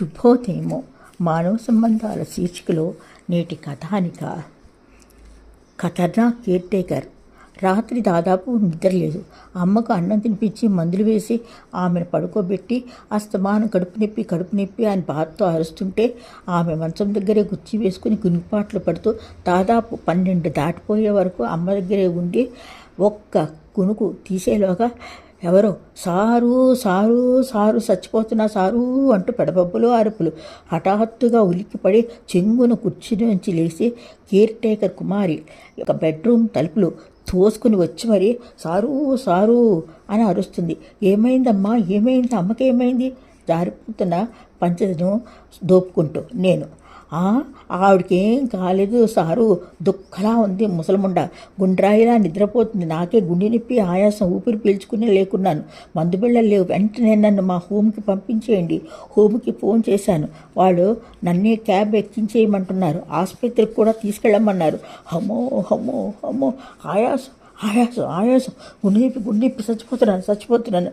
శుభోదయము మానవ సంబంధాల శీర్షికలో నేటి కథానిక. ఖతర్నాక్ కేర్ టేకర్ రాత్రి దాదాపు నిద్రలేదు. అమ్మకు అన్నం తినిపించి మందులు వేసి ఆమెను పడుకోబెట్టి అస్తమానం కడుపు నొప్పి కడుపు నొప్పి అని బాధతో అరుస్తుంటే ఆమె మంచం దగ్గరే గుచ్చి వేసుకుని గునిపాట్లు పడుతూ దాదాపు పన్నెండు దాటిపోయే వరకు అమ్మ దగ్గరే ఉండి ఒక్క కునుకు తీసేలోగా ఎవరో? సారు సారు సారు చచ్చిపోతున్నా సారు అంటూ పెడబబ్బులు అరుపులు. హఠాత్తుగా ఉలిక్కిపడి చెంగున కుర్చీ నుంచి లేచి కేర్ టేకర్ కుమారి ఒక బెడ్రూమ్ తలుపులు తోసుకుని వచ్చి మరి సారు సారు అని అరుస్తుంది. ఏమైందమ్మా? ఏమైంది? అమ్మకి ఏమైంది జారిపోతున్న పంచదను దోపుకుంటూ నేను ఆవిడకేం కాలేదు సారు. దుఃఖలా ఉంది ముసలముండ. గుండ్రాయిలా నిద్రపోతుంది. నాకే గుండె నొప్పి ఆయాసం ఊపిరి పీల్చుకునే లేకున్నాను. మందు బిళ్ళలు లేవు. వెంటనే నన్ను మా హోమ్కి పంపించేయండి. హోమ్కి ఫోన్ చేశాను. వాళ్ళు నన్నే క్యాబ్ ఎక్కించేయమంటున్నారు. ఆసుపత్రికి కూడా తీసుకెళ్ళమన్నారు. హమో హమో హమో ఆయాసం ఆయాసం ఆయాసం. గుండె నొప్పి గుండె నొప్పి. చచ్చిపోతున్నాను చచ్చిపోతున్నాను.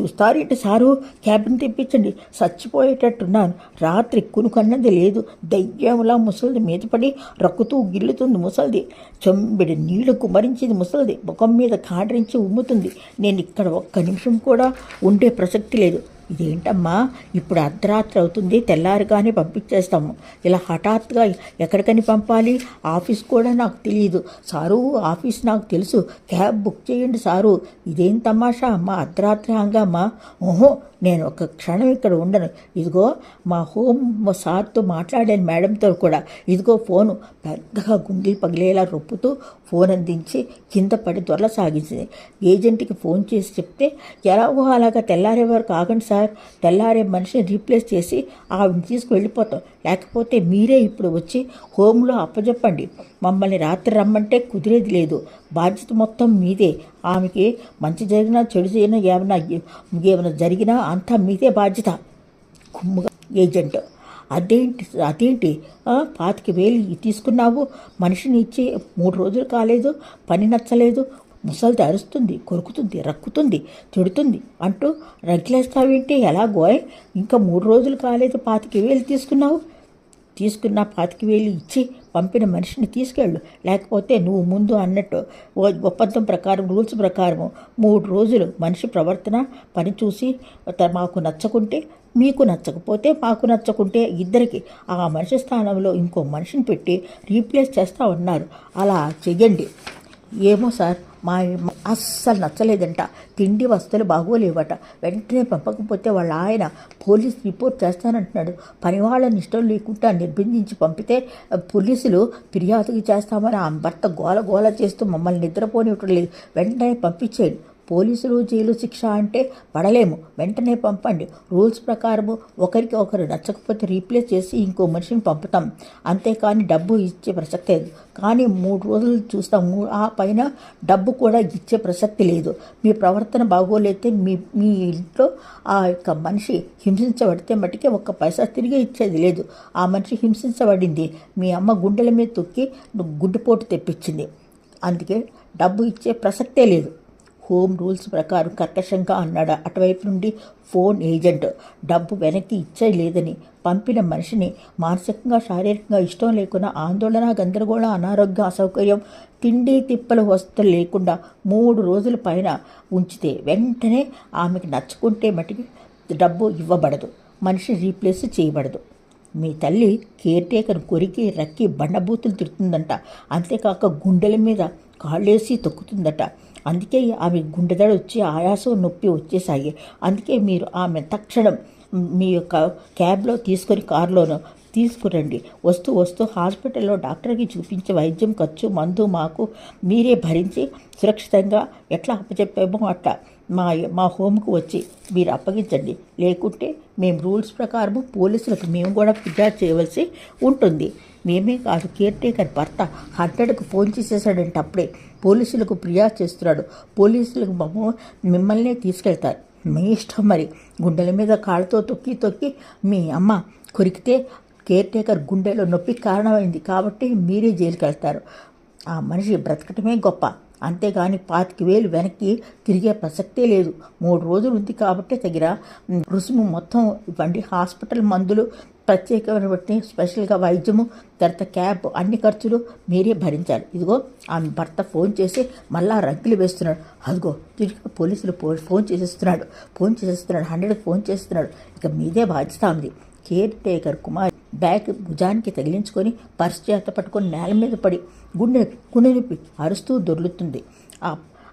చూస్తారేంటి సారు? క్యాబిన్ తెప్పించండి. చచ్చిపోయేటట్టున్నాను. రాత్రి కునుకన్నది లేదు. దయ్యంలా ముసలిది మీద పడి రక్కుతూ గిల్లుతుంది ముసలిది. చెంబిడి నీళ్ళు కుమరించింది ముసలిది. ముఖం మీద కాడరించి ఉమ్ముతుంది. నేను ఇక్కడ ఒక్క నిమిషం కూడా ఉండే ప్రసక్తి లేదు. ఇదేంటమ్మా? ఇప్పుడు అర్ధరాత్రి అవుతుంది తెల్లారిగానే పంపించేస్తాము. ఇలా హఠాత్తుగా ఎక్కడికని పంపాలి? ఆఫీస్ కూడా నాకు తెలియదు సారు ఆఫీస్ నాకు తెలుసు. క్యాబ్ బుక్ చేయండి సారు. ఇదేం తమాషా అమ్మా? అర్ధరాత్రి హంగామా? ఓహో నేను ఒక క్షణం ఇక్కడ ఉండను. ఇదిగో మా హోమ్ సార్తో మాట్లాడాను మేడంతో కూడా. ఇదిగో ఫోను. పెద్దగా గుండెలు పగిలేలా రొప్పుతూ ఫోన్ అందించి కింద పడి దొరల సాగించింది. ఏజెంట్కి ఫోన్ చేసి చెప్తే ఎలాగో అలాగా తెల్లారే వరకు ఆగండి సార్. తెల్లారే మనిషిని రీప్లేస్ చేసి ఆవిడని తీసుకు వెళ్ళిపోతాం లేకపోతే మీరే ఇప్పుడు వచ్చి హోమ్లో అప్పచెప్పండి మమ్మల్ని రాత్రి రమ్మంటే కుదిరేది లేదు. బాధ్యత మొత్తం మీదే. ఆమెకి మంచి జరిగినా చెడు చేయనా ఏమైనా ఏమైనా జరిగినా అంతా మీదే బాధ్యత. కుమ్ముగా ఏజెంట్. అదేంటి అదేంటి? పాతిక వేలు తీసుకున్నావు. మనిషిని ఇచ్చి మూడు రోజులు కాలేదు. పని నచ్చలేదు. ముసలిది అరుస్తుంది కొరుకుతుంది రక్కుతుంది తిడుతుంది అంటూ రగిలేస్తావేంటి? ఎలా గోయ్? ఇంకా మూడు రోజులు కాలేదు. పాతిక వేలు తీసుకున్నావు. తీసుకున్న పాతిక వేలు ఇచ్చి పంపిన మనిషిని తీసుకెళ్ళు. లేకపోతే నువ్వు ముందు అన్నట్టు ఒప్పందం ప్రకారం రూల్స్ ప్రకారము మూడు రోజులు మనిషి ప్రవర్తన పని చూసి మాకు నచ్చకుంటే మీకు నచ్చకపోతే మాకు నచ్చకుంటే ఇద్దరికి ఆ మనిషి స్థానంలో ఇంకో మనిషిని పెట్టి రీప్లేస్ చేస్తూ ఉన్నారు. అలా చెయ్యండి. ఏమో సార్? మా అస్సలు నచ్చలేదంట. తిండి వస్తువులు బాగోలేవట. వెంటనే పంపకపోతే వాళ్ళ ఆయన పోలీస్ రిపోర్ట్ చేస్తానంటున్నాడు. పని వాళ్ళని ఇష్టం లేకుండా నిర్బంధించి పంపితే పోలీసులు ఫిర్యాదుకి చేస్తామని ఆ భర్త గోల గోల చేస్తూ మమ్మల్ని నిద్రపోనివ్వటం లేదు. వెంటనే పంపించేయండి. పోలీసులు జైలు శిక్ష అంటే పడలేము. వెంటనే పంపండి. రూల్స్ ప్రకారము ఒకరికి ఒకరు నచ్చకపోతే రీప్లేస్ చేసి ఇంకో మనిషిని పంపుతాం. అంతేకాని డబ్బు ఇచ్చే ప్రసక్తి లేదు. కానీ మూడు రోజులు చూస్తాం. ఆ పైన డబ్బు కూడా ఇచ్చే ప్రసక్తి లేదు. మీ ప్రవర్తన బాగోలేతే మీ మీ ఇంట్లో ఆ యొక్క మనిషి హింసించబడితే మటుకే ఒక్క పైసా తిరిగి ఇచ్చేది లేదు. ఆ మనిషి హింసించబడింది. మీ అమ్మ గుండెల మీద తొక్కి గుడ్డుపోటు తెప్పించింది. అందుకే డబ్బు ఇచ్చే ప్రసక్తే లేదు. హోమ్ రూల్స్ ప్రకారం కర్కశంగా అన్నాడు. అటువైపు నుండి ఫోన్ ఏజెంట్. డబ్బు వెనక్కి ఇచ్చేయలేదని పంపిన మనిషిని మానసికంగా శారీరకంగా ఇష్టం లేకుండా ఆందోళన గందరగోళ అనారోగ్య అసౌకర్యం తిండి తిప్పల వస్తువులు లేకుండా మూడు రోజుల పైన ఉంచితే వెంటనే ఆమెకి నచ్చుకుంటే మటుకి డబ్బు ఇవ్వబడదు. మనిషి రీప్లేస్ చేయబడదు. మీ తల్లి కేర్ టేకర్ కొరికి రక్కి బండబూతులు తిడుతుందంట. అంతేకాక గుండెల మీద కాళ్ళేసి తొక్కుతుందట. అందుకే ఆమె గుండెదడ వచ్చి ఆయాసం నొప్పి వచ్చేసాయి అందుకే మీరు ఆమె తక్షణం మీ యొక్క క్యాబ్లో తీసుకొని కారులోనో తీసుకురండి. వస్తూ వస్తూ హాస్పిటల్లో డాక్టర్కి చూపించే వైద్యం ఖర్చు మందు మాకు మీరే భరించి సురక్షితంగా ఎట్లా అప్పచెప్పామో అట్లా మా మా హోమ్కి వచ్చి మీరు అప్పగించండి. లేకుంటే మేము రూల్స్ ప్రకారం పోలీసులకు మేము కూడా ఫిర్యాదు చేయవలసి ఉంటుంది. మేమే కాదు కేర్ టేకర్ భర్త హండ్రెడ్కి ఫోన్ చేసేసాడంటే అప్పుడే పోలీసులకు ఫిర్యాదు చేస్తున్నాడు. పోలీసులకు మమ్మ మిమ్మల్నే తీసుకెళ్తారు. మీ ఇష్టం మరి. గుండెల మీద కాళ్ళతో తొక్కి తొక్కి మీ అమ్మ కొరికితే కేర్ టేకర్ గుండెలో నొప్పి కారణమైంది కాబట్టి మీరే జైలుకి వెళ్తారు ఆ మనిషి బ్రతకటమే గొప్ప. అంతేగాని పాతిక వేలు వెనక్కి తిరిగే ప్రసక్తే లేదు. మూడు రోజులు ఉంది కాబట్టి తగిన రుసుము మొత్తం ఇవ్వండి. హాస్పిటల్ మందులు ప్రత్యేకమైన స్పెషల్గా వైద్యము తర్వాత క్యాబ్ అన్ని ఖర్చులు మీరే భరించాలి. ఇదిగో ఆమె భర్త ఫోన్ చేసి మళ్ళా రగ్గులు వేస్తున్నాడు. అదిగో తిరిగి పోలీసులు పో ఫోన్ చేసేస్తున్నాడు. ఫోన్ చేసేస్తున్నాడు. హండ్రెడ్కి ఫోన్ చేస్తున్నాడు. ఇక మీదే బాధ్యత ఉంది కేర్ టేకర్ కుమార్ బ్యాగ్ భుజానికి తగిలించుకొని పర్స్ చేత పట్టుకొని నేల మీద పడి గుండె గుండె అరుస్తూ దొర్లుతుంది.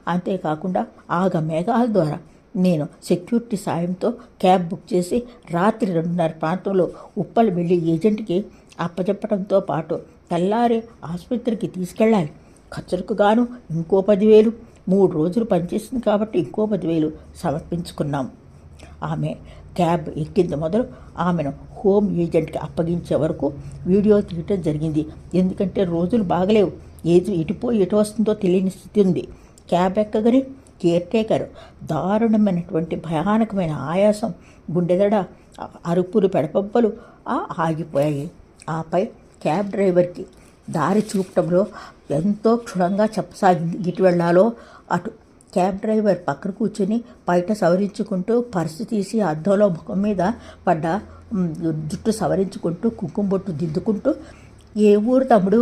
అంతేకాకుండా ఆగ మేఘాల ద్వారా నేను సెక్యూరిటీ సాయంతో క్యాబ్ బుక్ చేసి రాత్రి రెండున్నర ప్రాంతంలో ఉప్పలు వెళ్ళి ఏజెంట్కి అప్పచెప్పడంతో పాటు తెల్లారి ఆసుపత్రికి తీసుకెళ్ళాలి. ఖర్చులకు గాను ఇంకో పదివేలు. మూడు రోజులు పనిచేసింది కాబట్టి ఇంకో పదివేలు సమర్పించుకున్నాం. ఆమె క్యాబ్ ఎక్కింది మొదలు ఆమెను హోమ్ ఏజెంట్కి అప్పగించే వరకు వీడియో తీయటం జరిగింది. ఎందుకంటే రోజులు బాగలేవు. ఏది ఎటుపోయి ఎటు వస్తుందో తెలియని స్థితి ఉంది. క్యాబ్ ఎక్కగానే కేర్ టేకర్. దారుణమైనటువంటి భయానకమైన ఆయాసం. గుండెదడ అరుపులు పెడపబ్బలు ఆ ఆగిపోయాయి. ఆపై క్యాబ్ డ్రైవర్కి దారి చూపటంలో ఎంతో క్షుణంగా చెప్పసాగింది. ఇటు వెళ్ళాలో అటు క్యాబ్ డ్రైవర్ పక్కన కూర్చొని బయట సవరించుకుంటూ పర్సు తీసి అద్దంలో ముఖం మీద పడ్డ జుట్టు సవరించుకుంటూ కుంకుమ బొట్టు దిద్దుకుంటూ ఏ ఊరు తమ్ముడు?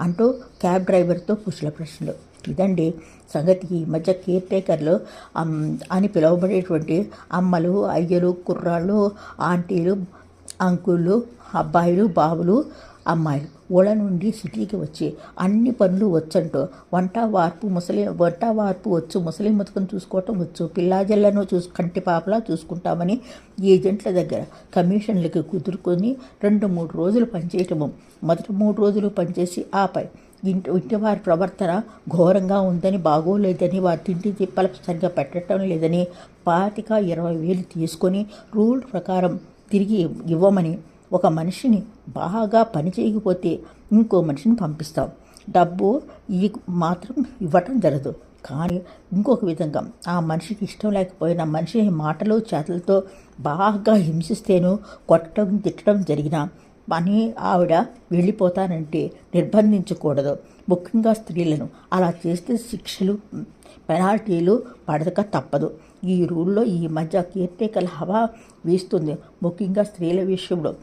అంటూ క్యాబ్ డ్రైవర్తో పుష్ల ప్రశ్నలు. ఇదండి సంగతి. ఈ మధ్య కేర్ టేకర్లు అని పిలువబడేటువంటి అమ్మలు అయ్యలు కుర్రాళ్ళు ఆంటీలు అంకుళ్ళు అబ్బాయిలు బాబులు అమ్మాయిలు ఒళ్ళ నుండి సిటీకి వచ్చి అన్ని పనులు వచ్చంటూ వంట వార్పు ముసలి వంట వార్పు వచ్చు ముసలి ముతుకను చూసుకోవటం వచ్చు పిల్లాజల్లను చూసు కంటి పాపలా చూసుకుంటామని ఏజెంట్ల దగ్గర కమిషన్లకి కుదురుకొని రెండు మూడు రోజులు పనిచేయటము. మొదటి మూడు రోజులు పనిచేసి ఆపై ఇంటి ఇంటి వారి ప్రవర్తన ఘోరంగా ఉందని బాగోలేదని వారి తిండి తిప్పలు సరిగ్గా పెట్టడం లేదని పాతిక ఇరవై వేలు తీసుకొని రూల్ ప్రకారం తిరిగి ఇవ్వమని ఒక మనిషిని బాగా పని చేయకపోతే ఇంకో మనిషిని పంపిస్తాం. డబ్బు ఈ మాత్రం ఇవ్వటం జరగదు. కానీ ఇంకొక విధంగా ఆ మనిషికి ఇష్టం లేకపోయినా మనిషిని మాటలు చేతలతో బాగా హింసిస్తేను కొట్టడం తిట్టడం జరిగినా పని ఆవిడ వెళ్ళిపోతానంటే నిర్బంధించకూడదు. ముఖ్యంగా స్త్రీలను అలా చేస్తే శిక్షలు పెనాల్టీలు పడక తప్పదు. ఈ రూల్లో ఈ మధ్య కీర్తికల హవా వీస్తుంది. ముఖ్యంగా స్త్రీల విషయంలో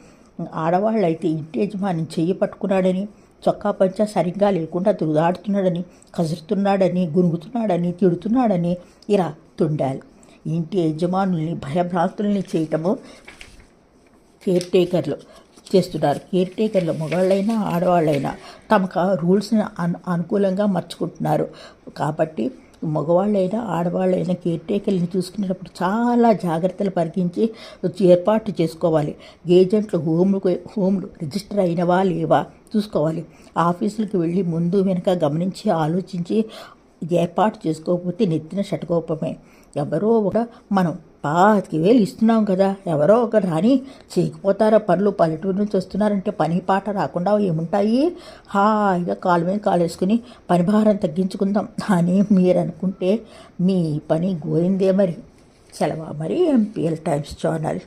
ఆడవాళ్ళైతే ఇంటి యజమాని చెయ్యి పట్టుకున్నాడని చొక్కా పంచ సరిగ్గా లేకుండా దురుదాడుతున్నాడని కసురుతున్నాడని గురుగుతున్నాడని తిడుతున్నాడని ఇలా తుండాలి. ఇంటి యజమానుల్ని భయభ్రాంతుల్ని చేయటము కేర్ టేకర్లు చేస్తున్నారు. కేర్ టేకర్లు మగవాళ్ళైనా ఆడవాళ్ళైనా తమకు రూల్స్ని అను అనుకూలంగా మర్చుకుంటున్నారు. కాబట్టి మగవాళ్ళైనా ఆడవాళ్ళైనా కేర్ టేకర్ని చూసుకునేటప్పుడు చాలా జాగ్రత్తలు పరిగించి ఏర్పాటు చేసుకోవాలి. ఏజెంట్లు హోమ్లు హోమ్లు రిజిస్టర్ అయినవా లేవా చూసుకోవాలి. ఆఫీసులకు వెళ్ళి ముందు వెనక గమనించి ఆలోచించి ఏర్పాటు చేసుకోకపోతే నెత్తిన షటకోపమే ఎవరో ఒక మనం పాతికి వేలు ఇస్తున్నాం కదా. ఎవరో ఒక రాని చేయకపోతారా పనులు? పల్లెటూరు నుంచి వస్తున్నారంటే పని పాట రాకుండా ఏముంటాయి? హాయిగా కాలు మీద కాలు వేసుకుని పని భారం తగ్గించుకుందాం. అని మీరు అనుకుంటే మీ పని గోయిందే మరి. సెలవా మరి ఎంపీఎల్ టైమ్స్ ఛానల్.